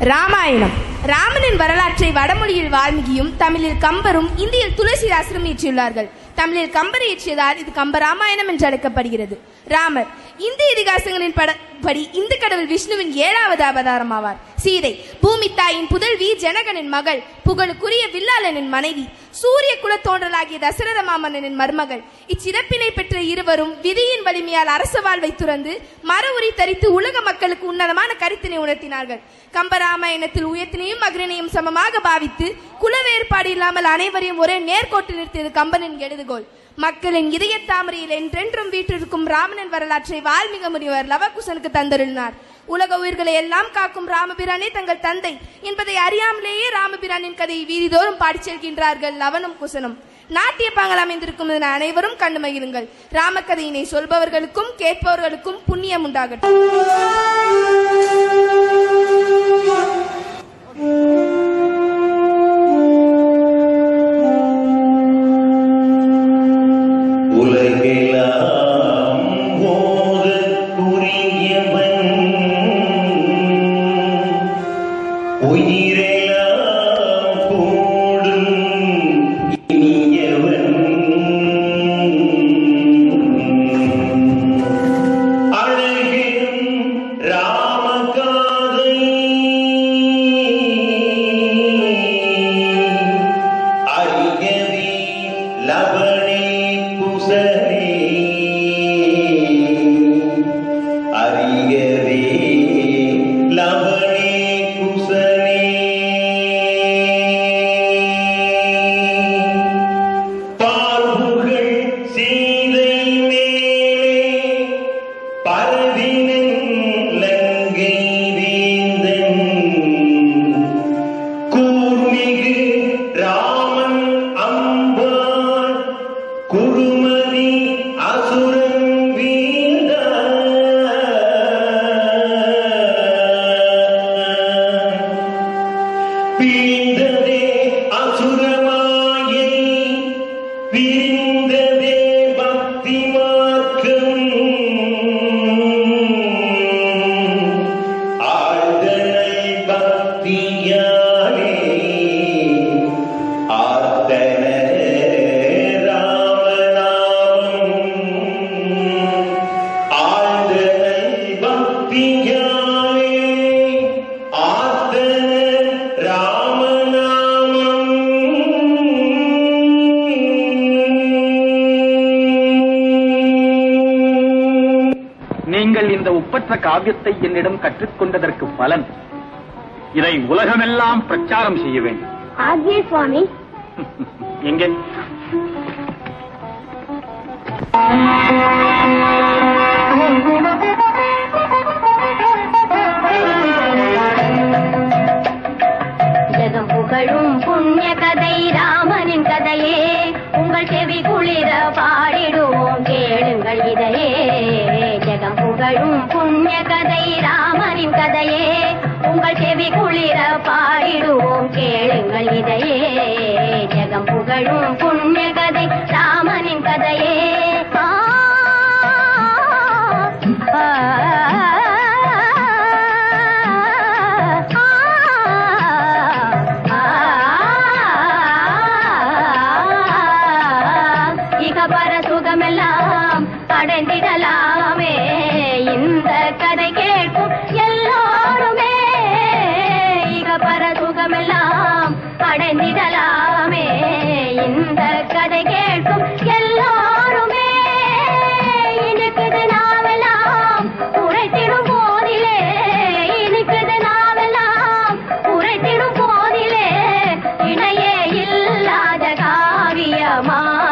ராமாயணம். ராமனின் வரலாற்றை வடமொழியில் வால்மீகியும் தமிழில் கம்பரும் இந்தியில் துளசிதாசரும் இயற்றியுள்ளார்கள் தமிழில் கம்பர் இயற்றியதால் இது கம்ப ராமாயணம் என்று அழைக்கப்படுகிறது. ராமர் இந்திய இதிகாசங்களின் பட படி இந்து கடவுள் விஷ்ணுவின் ஏழாவது அவதாரம் ஆவார் சீதை பூமி தாயின் புதல்வி ஜனகனின் மகள் புகழுக்குரிய வில்லாளனின் மனைவி சூரிய குல தோன்றலாகிய தசரத மாமன்னனின் மருமகள். இச்சிறப்பினை பெற்ற இருவரும் விதியின் வலிமையால் அரச வாழ்வை துறந்து மர உரி தரித்து உலக மக்களுக்கு உன்னதமான கருத்தினை உணர்த்தினார்கள். கம்பராமாயணத்தில் உயர்த்தினையும் அக்ரனையும் சமமாக பாவித்து குல வேறுபாடு இல்லாமல் அனைவரையும் ஒரே நேர்கோட்டில் நிறுத்தியது கம்பனின் எழுதுகோள் மக்களின் இதய தாமரையில் என்றென்றும் வீற்றிருக்கும் ராமனின் வரலாற்றை வால்மீக முனிவர் லவகுசனுக்கு தந்தருளினார். உலக உயிர்களை எல்லாம் காக்கும் ராமபிரானே தங்கள் தந்தை என்பதை அறியாமலேயே ராமபிரானின் கதையை வீதிதோறும் பாடிச் செல்கின்றார்கள் லவனும் குசனும். நாட்டிய பாங்கல் அமைந்திருக்கும் என அனைவரும் கண்டு மகிழுங்கள். ராமகதையினை சொல்பவர்களுக்கும் கேட்பவர்களுக்கும் புண்ணியம் உண்டாகட்டும். நீங்கள் இந்த ஒப்பற்ற காவியத்தை என்னிடம் கற்றுக்கொண்டதற்கு பலன். இதை உலகமெல்லாம் பிரச்சாரம் செய்ய வேண்டும். ஆகிய சுவாமி. எங்கே? ஜெகம் புகழும் புண்ணிய கதை ராமனின் கதையே. புகழும் புண்ணிய கதை ராமனின் கதையே. உங்கள் செவி குளிர பாடிடுவோம் கேளுங்கள் இதையே. ஜெகம் புகழும் புண்ணிய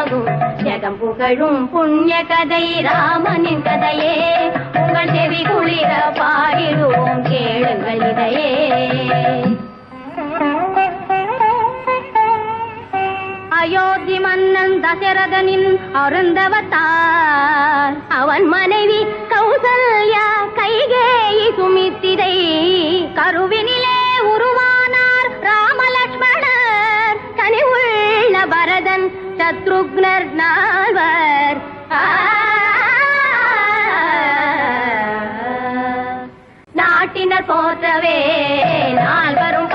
காவியமாகும் ஜெகம் புகழும் புண்ணிய கதை ராமனின் கதையே. உங்கள் செவி குளிர பாடிடுவோம் கேளுங்கள் இதையே. அயோத்தி மன்னன் தசரதனின் அருந்தவத்தார். அவன் மனைவி கௌசல்யா கைகேயி சுமித்திரை. கருவினிலே உருவானார் ராமலட்சுமணர். உள்ள பரதன் சத்ருக்னர் நால்வர். நாட்டினர் போற்றவே நால்வரும்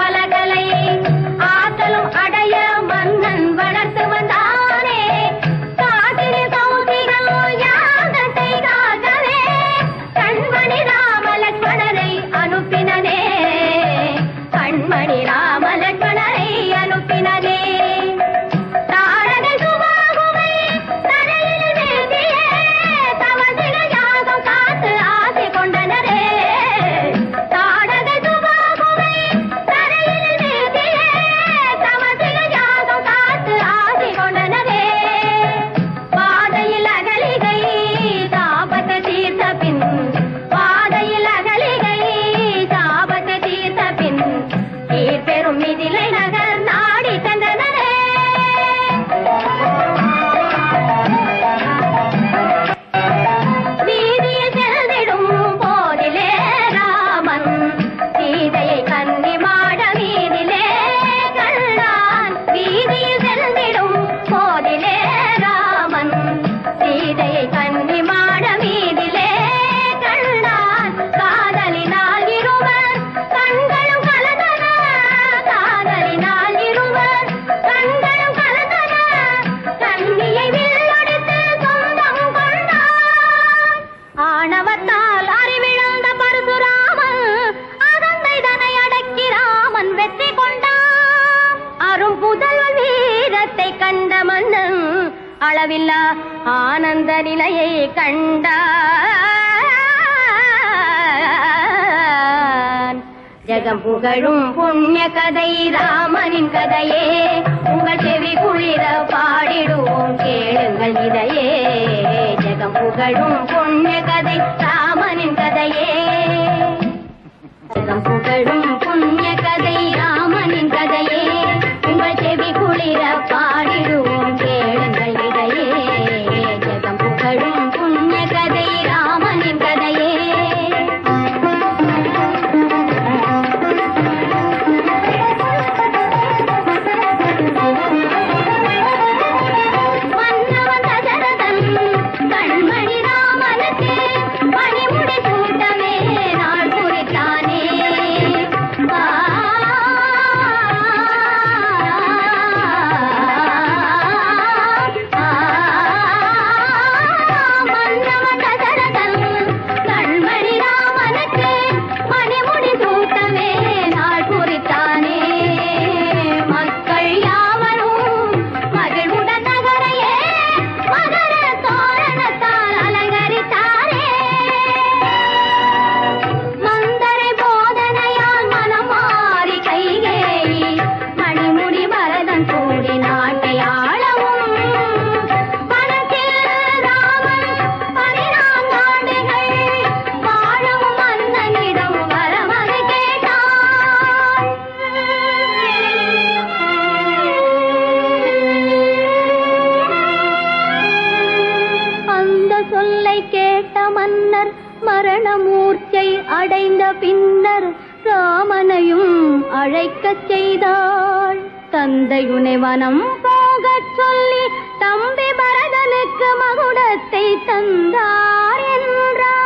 உலகம் புகழும் புண்ணிய கதை ராமனின் கதையே. உங்கள் செவி குளிர பாடிடுவோம் கேளுங்கள் இதையே. ஜெகம் புகழும் புண்ணிய கதை ராமனின் கதையே. ஜெகம் புகழும் புண்ணிய மரணமூர்ச்சை அடைந்த பின்னர் ராமனையும் அழைக்கச் செய்தாள். தந்தையுனை வனம் போகச் சொல்லி தம்பி பரதனுக்கு மகுடத்தை தந்தார் என்றார்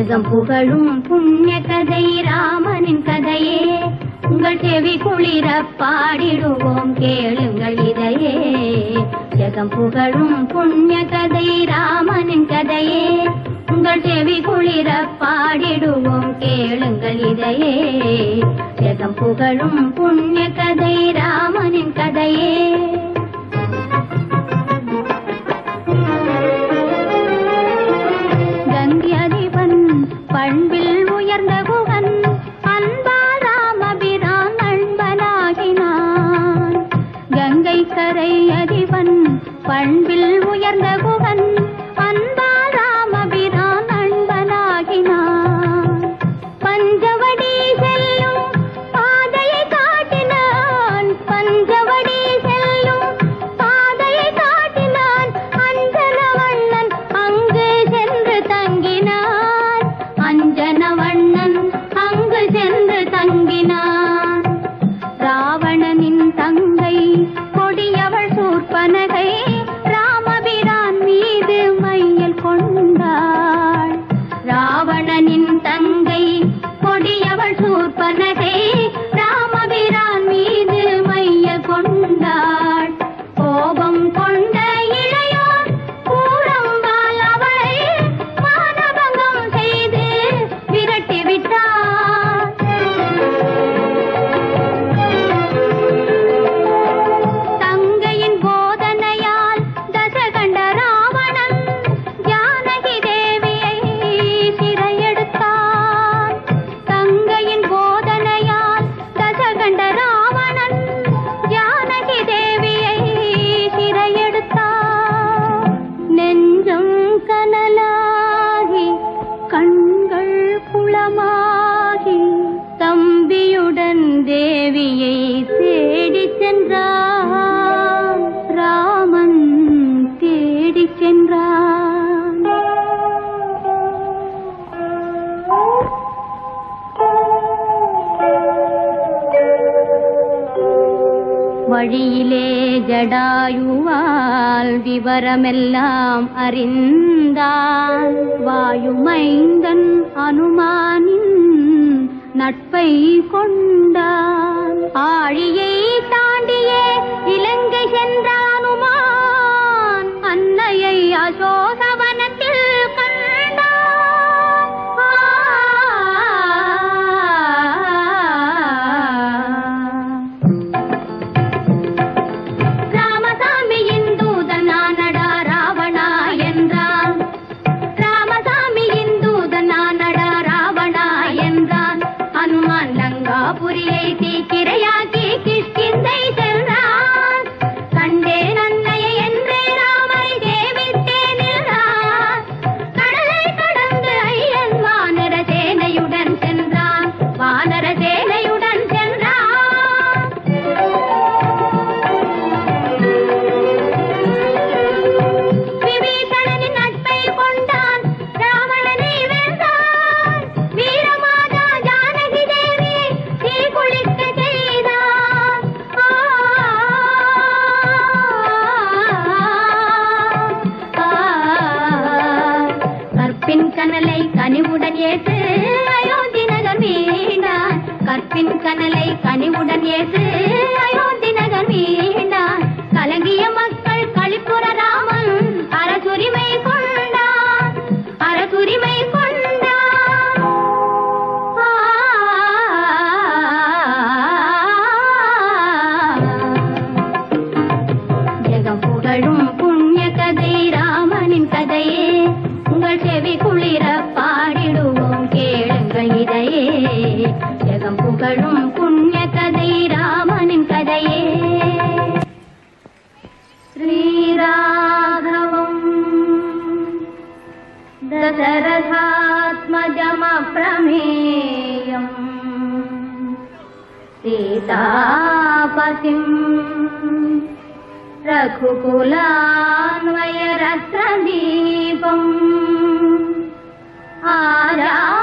உலகம் புகழும் புண்ணிய கதை ராமனின் கதையே. உங்கள் செவி குளிர பாடிடுவோம் கேளுங்கள் இதையே. ஜகம் புகழும் புண்ணிய கதை ராமனின் கதையே. உங்கள் செவி குளிர பாடிடுவோம் கேளுங்கள் இதையே. ஜகம் புகழும் புண்ணிய கதை ராமனின் கதையே. அறிந்தால் விவரமெல்லாம் அறிந்தால் வாயுமைந்தன் அனுமானின் நட்பை கொண்டான் ஆழியை தாண்டியே இலங்கை சென்ற அனுமான் அன்னையை அசோகம் शरथात्मजमप्रमेयम् सीतापतिम् रघुकुलान्वयरत्रदीपम् आरा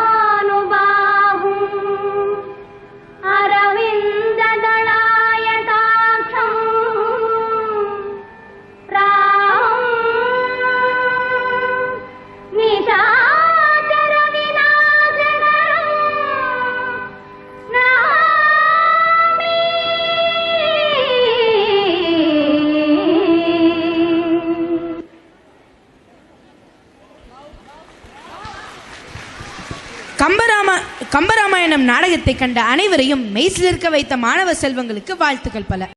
கண்ட அனைவரையும் மெய்சிலிருக்க வைத்த மாணவ செல்வங்களுக்கு வாழ்த்துக்கள் பல.